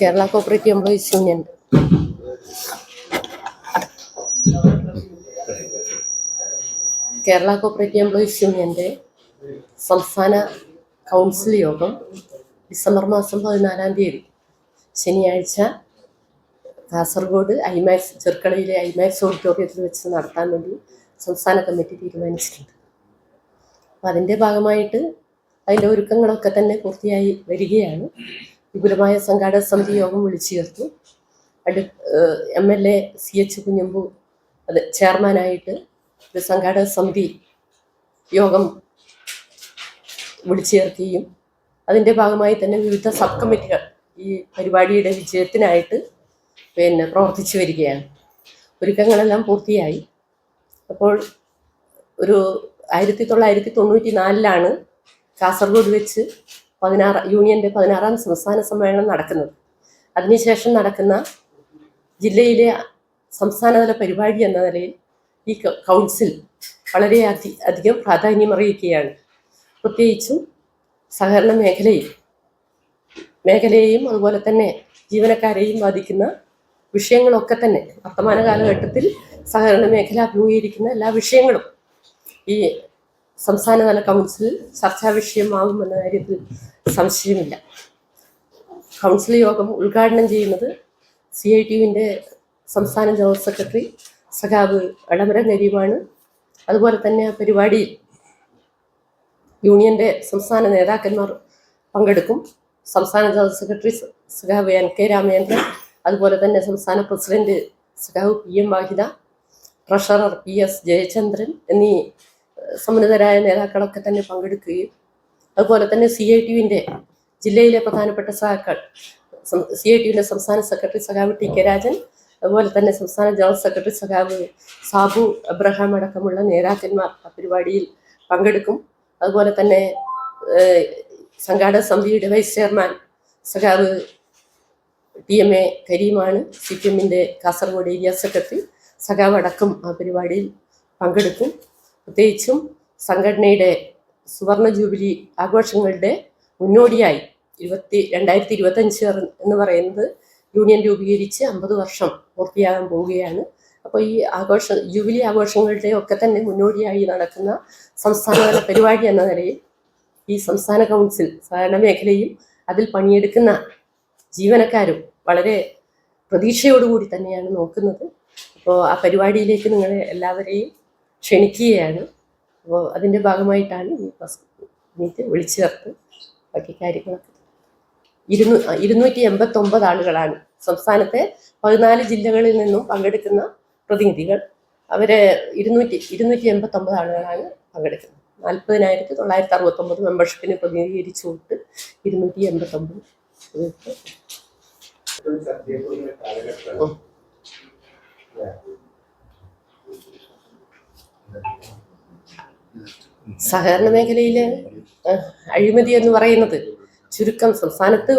Kerala cooperative employees union. Kerala cooperative employees യൂണിയന്റെ സംസ്ഥാന council യോഗം ഡിസംബർ മാസം പതിനാലാം തീയതി. ശനിയാഴ്ച കാസർഗോഡ് ഐമാക്സ് ചെറുക്കളയിലെ ഐമാക്സ് ഓഡിറ്റോറിയത്തിൽ വെച്ച് നടത്താൻ വേണ്ടി സംസ്ഥാന കമ്മിറ്റി തീരുമാനിച്ചിട്ടുണ്ട്. അപ്പം അതിന്റെ ഭാഗമായിട്ട് അതിന്റെ ഒരുക്കങ്ങളൊക്കെ തന്നെ പൂർത്തിയായി വരികയാണ്. വിപുലമായ സംഘാടക സമിതി യോഗം വിളിച്ചു ചേർത്തു. അടു M L A C H Kunhambu അത് ചെയർമാനായിട്ട് ഒരു സംഘാടക സമിതി യോഗം വിളിച്ചു ചേർക്കുകയും അതിന്റെ ഭാഗമായി തന്നെ വിവിധ സബ് കമ്മിറ്റികൾ ഈ പരിപാടിയുടെ വിജയത്തിനായിട്ട് പിന്നെ പ്രവർത്തിച്ചു വരികയാണ്. ഒരുക്കങ്ങളെല്ലാം പൂർത്തിയായി. അപ്പോൾ ഒരു ആയിരത്തി തൊള്ളായിരത്തി തൊണ്ണൂറ്റി നാലിലാണ് കാസർഗോഡ് വെച്ച് പതിനാറ് യൂണിയന്റെ പതിനാറാം സംസ്ഥാന സമ്മേളനം നടക്കുന്നത്. അതിനുശേഷം നടക്കുന്ന ജില്ലയിലെ സംസ്ഥാനതല പരിപാടി എന്ന നിലയിൽ ഈ കൗൺസിൽ വളരെ അധി അധികം പ്രാധാന്യമറിയിക്കുകയാണ് പ്രത്യേകിച്ചും സഹകരണ മേഖലയിൽ. മേഖലയെയും അതുപോലെ തന്നെ ജീവനക്കാരെയും ബാധിക്കുന്ന വിഷയങ്ങളൊക്കെ തന്നെ വർത്തമാന കാലഘട്ടത്തിൽ സഹകരണ മേഖല അഭിമുഖീകരിക്കുന്ന എല്ലാ വിഷയങ്ങളും ഈ സംസ്ഥാനതല കൗൺസിൽ ചർച്ചാ വിഷയമാകുമെന്ന കാര്യത്തിൽ സംശയമില്ല. കൗൺസിൽ യോഗം ഉദ്ഘാടനം ചെയ്യുന്നത് സി ഐ ടി യുവിന്റെ സംസ്ഥാന ജനറൽ സെക്രട്ടറി സഖാബ് എളമര നരീമാണ് അതുപോലെ തന്നെ പരിപാടിയിൽ യൂണിയന്റെ സംസ്ഥാന നേതാക്കന്മാർ പങ്കെടുക്കും. സംസ്ഥാന ജനറൽ സെക്രട്ടറി സഖാബ് എൻ കെ രാമചന്ദ്രൻ അതുപോലെ തന്നെ സംസ്ഥാന പ്രസിഡന്റ് സഖാവ് P M Vahida treasurer P S Jayachandran എന്നീ ഏഹ്, സമുന്നതരായ നേതാക്കളൊക്കെ തന്നെ പങ്കെടുക്കുകയും അതുപോലെ തന്നെ സി ഐ ടി യുവിന്റെ ജില്ലയിലെ പ്രധാനപ്പെട്ട സഹാക്കൾ സി ഐ ടി യുവിന്റെ സംസ്ഥാന സെക്രട്ടറി സഖാവ് ടി കെ രാജൻ അതുപോലെ തന്നെ സംസ്ഥാന ജനറൽ സെക്രട്ടറി സഖാവ് സാബു അബ്രഹാം അടക്കമുള്ള നേതാക്കന്മാർ ആ പരിപാടിയിൽ പങ്കെടുക്കും. അതുപോലെ തന്നെ സംഘാടക സമിതിയുടെ വൈസ് ചെയർമാൻ സഖാവ് ടി എം എ കരീമാണ് സി പി എമ്മിന്റെ കാസർഗോഡ് ഏരിയ സെക്രട്ടറി സഖാവ് അടക്കം ആ പരിപാടിയിൽ പങ്കെടുക്കും. പ്രത്യേകിച്ചും സംഘടനയുടെ സുവർണ ജൂബിലി ആഘോഷങ്ങളുടെ മുന്നോടിയായി ഇരുപത്തി രണ്ടായിരത്തി ഇരുപത്തഞ്ച് എന്ന് പറയുന്നത് യൂണിയൻ രൂപീകരിച്ച് അമ്പത് വർഷം പൂർത്തിയാകാൻ പോവുകയാണ്. അപ്പോൾ ഈ ആഘോഷ ജൂബിലി ആഘോഷങ്ങളുടെ ഒക്കെ തന്നെ മുന്നോടിയായി നടക്കുന്ന സംസ്ഥാനതല പരിപാടി എന്ന നിലയിൽ ഈ സംസ്ഥാന കൗൺസിൽ സഹകരണ മേഖലയും അതിൽ പണിയെടുക്കുന്ന ജീവനക്കാരും വളരെ പ്രതീക്ഷയോടുകൂടി തന്നെയാണ് നോക്കുന്നത്. അപ്പോൾ ആ പരിപാടിയിലേക്ക് നിങ്ങളെ എല്ലാവരെയും ക്ഷണിക്കുകയാണ്. അപ്പോൾ അതിന്റെ ഭാഗമായിട്ടാണ് ഈ ഫസ്റ്റ് മീറ്റ് വിളിച്ചു ചേർത്ത് ബാക്കി കാര്യങ്ങളൊക്കെ. ഇരുന്നൂ ഇരുന്നൂറ്റി എൺപത്തൊമ്പത് ആളുകളാണ്. സംസ്ഥാനത്തെ പതിനാല് ജില്ലകളിൽ നിന്നും പങ്കെടുക്കുന്ന പ്രതിനിധികൾ. അവരെ ഇരുന്നൂറ്റി ഇരുന്നൂറ്റി എൺപത്തൊമ്പത് ആളുകളാണ് പങ്കെടുക്കുന്നത്. നാൽപ്പതിനായിരത്തി തൊള്ളായിരത്തി അറുപത്തൊമ്പത് മെമ്പർഷിപ്പിനെ പ്രതിനിധീകരിച്ചുകൊണ്ട് ഇരുന്നൂറ്റി എൺപത്തൊമ്പത് പേർക്ക്. സഹകരണ മേഖലയിലെ ഏഹ്, അഴിമതി എന്ന് പറയുന്നത് ചുരുക്കം സംസ്ഥാനത്ത്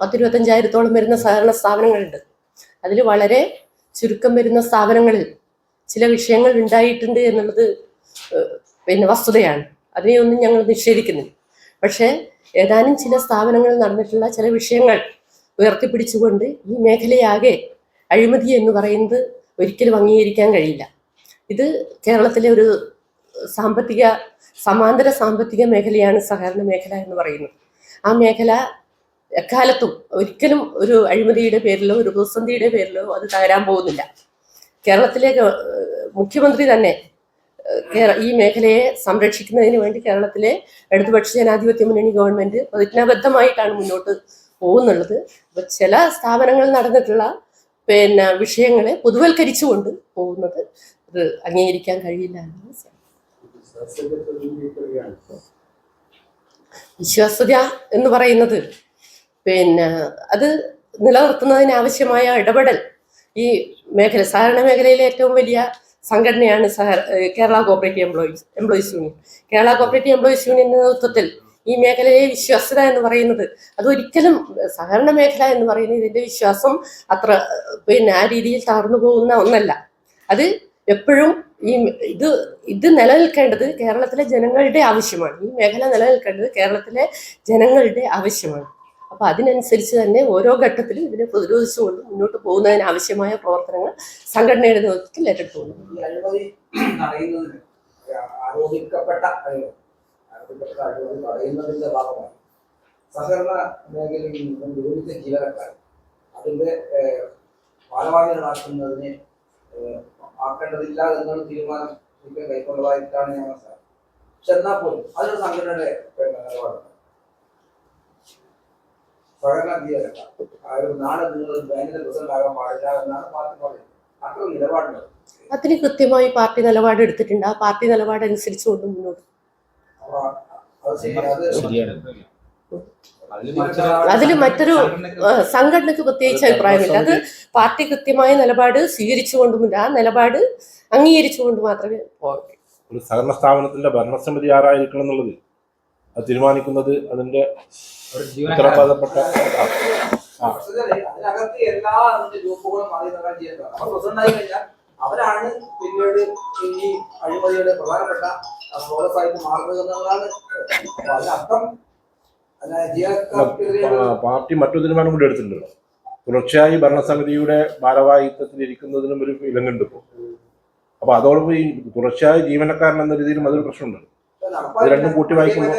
പത്തിരുപത്തഞ്ചായിരത്തോളം വരുന്ന സഹകരണ സ്ഥാപനങ്ങളുണ്ട്. അതിൽ വളരെ ചുരുക്കം വരുന്ന സ്ഥാപനങ്ങളിൽ ചില വിഷയങ്ങൾ ഉണ്ടായിട്ടുണ്ട് എന്നുള്ളത് പിന്നെ വസ്തുതയാണ്. അതിനെയൊന്നും ഞങ്ങൾ നിഷേധിക്കുന്നില്ല. പക്ഷേ ഏതാനും ചില സ്ഥാപനങ്ങളിൽ നടന്നിട്ടുള്ള ചില വിഷയങ്ങൾ ഉയർത്തിപ്പിടിച്ചുകൊണ്ട് ഈ മേഖലയാകെ അഴിമതി എന്ന് പറയുന്നത് ഒരിക്കലും അംഗീകരിക്കാൻ കഴിയില്ല. ഇത് കേരളത്തിലെ ഒരു സാമ്പത്തിക സമാന്തര സാമ്പത്തിക മേഖലയാണ് സഹകരണ മേഖല എന്ന് പറയുന്നത്. ആ മേഖല എക്കാലത്തും ഒരിക്കലും ഒരു അഴിമതിയുടെ പേരിലോ ഒരു പ്രതിസന്ധിയുടെ പേരിലോ അത് തകരാൻ പോകുന്നില്ല. കേരളത്തിലെ മുഖ്യമന്ത്രി തന്നെ ഈ മേഖലയെ സംരക്ഷിക്കുന്നതിന് വേണ്ടി കേരളത്തിലെ ഇടതുപക്ഷ ജനാധിപത്യ മുന്നണി ഗവൺമെന്റ് പ്രതിജ്ഞാബദ്ധമായിട്ടാണ് മുന്നോട്ട് പോകുന്നുള്ളത്. ചില സ്ഥാപനങ്ങളിൽ നടന്നിട്ടുള്ള പിന്നെ വിഷയങ്ങളെ പൊതുവൽക്കരിച്ചുകൊണ്ട് പോകുന്നത് അത് അംഗീകരിക്കാൻ കഴിയില്ല വിശ്വാസ്യത എന്ന് പറയുന്നത് പിന്നെ അത് നിലനിർത്തുന്നതിന് ആവശ്യമായ ഇടപെടൽ ഈ മേഖല സഹകരണ മേഖലയിലെ ഏറ്റവും വലിയ സംഘടനയാണ് സഹ Kerala cooperative employees employees union. Kerala cooperative employees യൂണിയന്റെ നേതൃത്വത്തിൽ ഈ മേഖലയിലെ വിശ്വാസ്യത എന്ന് പറയുന്നത് അതൊരിക്കലും സഹകരണ മേഖല എന്ന് പറയുന്നത് ഇതിന്റെ വിശ്വാസം അത്ര പിന്നെ ആ രീതിയിൽ തകർന്നു പോകുന്ന ഒന്നല്ല. അത് എപ്പോഴും ഈ ഇത് ഇത് നിലനിൽക്കേണ്ടത് കേരളത്തിലെ ജനങ്ങളുടെ ആവശ്യമാണ്. ഈ മേഖല നിലനിൽക്കേണ്ടത് കേരളത്തിലെ ജനങ്ങളുടെ ആവശ്യമാണ്. അപ്പോൾ അതിനനുസരിച്ച് തന്നെ ഓരോ ഘട്ടത്തിലും ഇതിനെ പ്രതിരോധിച്ചുകൊണ്ട് മുന്നോട്ട് പോകുന്നതിന് ആവശ്യമായ പ്രവർത്തനങ്ങൾ സംഘടനയുടെ നേതൃത്വത്തിൽ ഏറ്റെടുത്തു ആരോപിക്കപ്പെട്ട സഹകരണ മേഖലയിൽ നിന്നും വിരമിച്ച ജീവനക്കാർ അതിന്റെ ഭാരവാഹികളാക്കുന്നതിന് ആക്കേണ്ടതില്ല എന്നുള്ള തീരുമാനം ഇപ്പോൾ കൈക്കൊള്ളതായിട്ടാണ് ഞാൻ മനസ്സിലാക്കുന്നത് പക്ഷെ എന്നാൽ പോലും അതൊരു സംഘടനയുടെ നിലപാടുണ്ട്. ഒരു നാളെ നിങ്ങൾ ബാങ്കിന്റെ പ്രസിഡന്റ് ആകാൻ പാടില്ല എന്നാണ് പാർട്ടി പറയുന്നത്. അത്ര നിലപാടുണ്ട്. അതിന് കൃത്യമായി പാർട്ടി നിലപാട് എടുത്തിട്ടുണ്ട്. ആ പാർട്ടി നിലപാട് അനുസരിച്ചുകൊണ്ട് മുന്നോട്ട് അത് ശരിയാണ്. അതിൽ മറ്റൊരു സംഘടനക്ക് സംഘടനയ്ക്ക് പ്രത്യേകിച്ച് അഭിപ്രായമില്ല. അത് പാർട്ടി കൃത്യമായ നിലപാട് സ്വീകരിച്ചുകൊണ്ടുമില്ല. ആ നിലപാട് അംഗീകരിച്ചുകൊണ്ട് മാത്രമേ പോകട്ടെ ഒരു സഹകരണ സ്ഥാപനത്തിന്റെ ഭരണസമിതി ആരായിരിക്കണം എന്നുള്ളത്? അത് തീരുമാനിക്കുന്നത് അതിന്റെ ഉത്തരവാദപ്പെട്ട. അതിനകത്ത് എല്ലാ ഗ്രൂപ്പുകളും മാറി നിൽക്കാൻ ചെയ്യുന്നത് അപ്പൊ കഴിഞ്ഞാൽ അവരാണ് പിന്നീട് ഈ അഴിമതിയുടെ പ്രധാനപ്പെട്ട സ്രോതസ്സായിട്ട് മാറുന്നത് എന്നുള്ളതാണ്. അതിനർത്ഥം അല്ല, ജീവനക്കാർക്കെതിരെ ഒരു ആ, പാർട്ടി മറ്റൊരു തീരുമാനം കൂടി എടുത്തിട്ടുണ്ടല്ലോ തുടർച്ചയായി ഭരണസമിതിയുടെ ഭാരവാഹിത്വത്തിൽ ഇരിക്കുന്നതിനും ഒരു ഇലങ്ങുണ്ട് ഇപ്പോൾ അപ്പൊ അതോടൊപ്പം ഈ തുടർച്ചയായ ജീവനക്കാരൻ എന്ന രീതിയിലും അതൊരു പ്രശ്നമുണ്ട്. ഇത് രണ്ടും കൂട്ടി വായിക്കുമ്പോൾ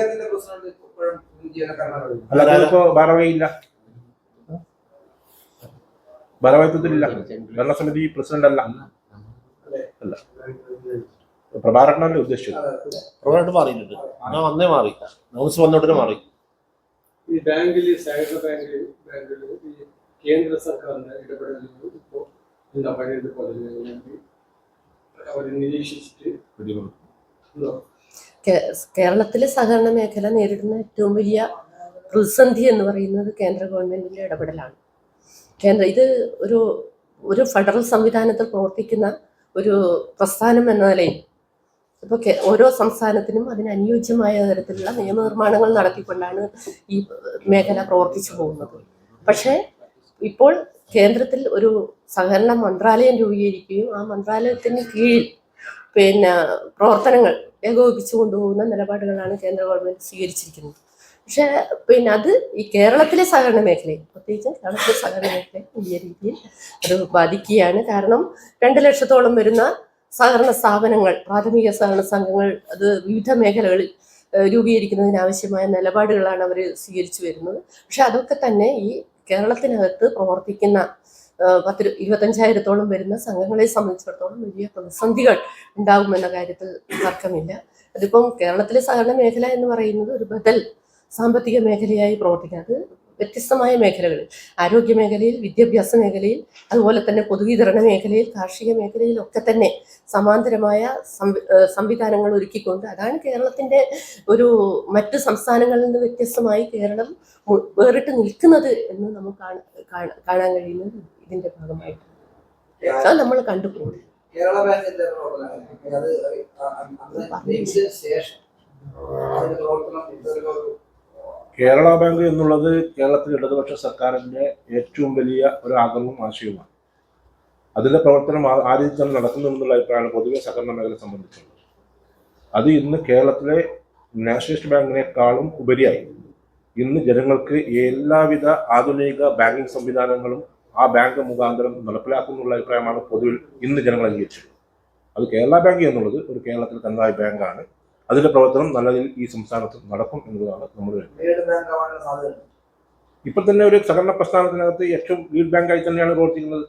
അല്ല അതിപ്പോ ഭാരവാഹിയില്ല. ഭാരവാഹിത്വത്തിലില്ല. ഭരണസമിതി പ്രസിഡന്റ് അല്ല. അല്ല. പ്രഭാകരനല്ലേ ഉദ്ദേശിച്ചത്. പ്രഭാരണ മാറിയിട്ടുണ്ട്. ഞാൻ വന്നേ മാറി. നോസ് വന്നോട്ടിന് മാറി. ഈ ബാങ്കിൽ സഹകരണ ബാങ്കിൽ ബാങ്കിൽ ഈ കേന്ദ്ര സർക്കാരിന്റെ ഇടപെടലുകൾ ഇപ്പോ എന്താ പഴയത് പോലെ അവർ നിരീക്ഷിച്ചിട്ട് കേരളത്തിലെ സഹകരണ മേഖല നേരിടുന്ന ഏറ്റവും വലിയ പ്രതിസന്ധി എന്ന് പറയുന്നത് കേന്ദ്ര ഗവൺമെന്റിന്റെ ഇടപെടലാണ്. കേന്ദ്ര ഇത് ഒരു ഒരു ഫെഡറൽ സംവിധാനത്തിൽ പ്രവർത്തിക്കുന്ന ഒരു പ്രസ്ഥാനം എന്ന നിലയിൽ ഇപ്പോൾ ഓരോ സംസ്ഥാനത്തിനും അതിന് അനുയോജ്യമായ തരത്തിലുള്ള നിയമനിർമ്മാണങ്ങൾ നടത്തിക്കൊണ്ടാണ് ഈ മേഖല പ്രവർത്തിച്ചു പോകുന്നത്. പക്ഷേ ഇപ്പോൾ കേന്ദ്രത്തിൽ ഒരു സഹകരണ മന്ത്രാലയം രൂപീകരിക്കുകയും ആ മന്ത്രാലയത്തിന് കീഴിൽ പിന്നെ പ്രവർത്തനങ്ങൾ ഏകോപിപ്പിച്ചു കൊണ്ടുപോകുന്ന നിലപാടുകളാണ് കേന്ദ്ര ഗവൺമെന്റ് സ്വീകരിച്ചിരിക്കുന്നത്. പക്ഷേ പിന്നെ അത് ഈ കേരളത്തിലെ സഹകരണ മേഖലയിൽ പ്രത്യേകിച്ച് കേരളത്തിലെ സഹകരണ മേഖലയെ വലിയ രീതിയിൽ അത് ബാധിക്കുകയാണ്. കാരണം രണ്ട് ലക്ഷത്തോളം വരുന്ന സഹകരണ സ്ഥാപനങ്ങൾ പ്രാഥമിക സഹകരണ സംഘങ്ങൾ അത് വിവിധ മേഖലകളിൽ രൂപീകരിക്കുന്നതിനാവശ്യമായ നിലപാടുകളാണ് അവർ സ്വീകരിച്ചു വരുന്നത്. പക്ഷെ അതൊക്കെ തന്നെ ഈ കേരളത്തിനകത്ത് പ്രവർത്തിക്കുന്ന പത്ത് ഇരു- ഇരുപത്തഞ്ചായിരത്തോളം വരുന്ന സംഘങ്ങളെ സംബന്ധിച്ചിടത്തോളം വലിയ പ്രതിസന്ധികൾ ഉണ്ടാകുമെന്ന കാര്യത്തിൽ തർക്കമില്ല. അതിപ്പം കേരളത്തിലെ സഹകരണ മേഖല എന്ന് പറയുന്നത് ഒരു ബദൽ സാമ്പത്തിക മേഖലയായി പ്രവർത്തിക്കുക അത് വ്യത്യസ്തമായ മേഖലകളിൽ ആരോഗ്യ മേഖലയിൽ വിദ്യാഭ്യാസ മേഖലയിൽ അതുപോലെ തന്നെ പൊതുവിതരണ മേഖലയിൽ കാർഷിക മേഖലയിൽ ഒക്കെ തന്നെ സമാന്തരമായ സംവിധാനങ്ങൾ ഒരുക്കിക്കൊണ്ട് അതാണ് കേരളത്തിന്റെ ഒരു മറ്റ് സംസ്ഥാനങ്ങളിൽ നിന്ന് വ്യത്യസ്തമായി കേരളം വേറിട്ട് നിൽക്കുന്നത് എന്ന് നമുക്ക് കാണ- കാണ- കാണാൻ കഴിയുന്നത് ഇതിന്റെ ഭാഗമായിട്ട് അത് നമ്മൾ കണ്ടുപോകും കേരള ബാങ്കിന്റെ പ്രവർത്തനം? അത് ശേഷം അതിന്റെ പ്രവർത്തനം ഇതൊരു കേരള ബാങ്ക് എന്നുള്ളത് കേരളത്തിലെ ഇടതുപക്ഷ സർക്കാരിന്റെ ഏറ്റവും വലിയ ഒരു ആഗ്രഹവും ആശയവുമാണ്. അതിന്റെ പ്രവർത്തനം ആ- രീതിയിൽ തന്നെ നടക്കുന്നു എന്നുള്ള അഭിപ്രായമാണ് പൊതുവെ സഹകരണ മേഖലയെ സംബന്ധിച്ചുള്ളത്. അത് ഇന്ന് കേരളത്തിലെ നാഷണലിസ്റ്റ് ബാങ്കിനേക്കാളും ഉപരിയായി. ഇന്ന് ജനങ്ങൾക്ക് എല്ലാവിധ ആധുനിക ബാങ്കിങ് സംവിധാനങ്ങളും ആ ബാങ്ക് മുഖാന്തരം നടപ്പിലാക്കുന്നുള്ള അഭിപ്രായമാണ് പൊതുവിൽ ഇന്ന് ജനങ്ങൾ അംഗീകരിച്ചത്. അത് കേരള ബാങ്ക് എന്നുള്ളത് ഒരു കേരളത്തിൽ തനതായ ബാങ്കാണ്. അതിന്റെ പ്രവർത്തനം നല്ല രീതിയിൽ ഈ സംസ്ഥാനത്ത് നടക്കും എന്നതാണ് നമ്മുടെ ഇപ്പൊ തന്നെ ഒരു സഹകരണ പ്രസ്ഥാനത്തിനകത്ത് ഏറ്റവും ലീഡ് ബാങ്കായി തന്നെയാണ് പ്രവർത്തിക്കുന്നത്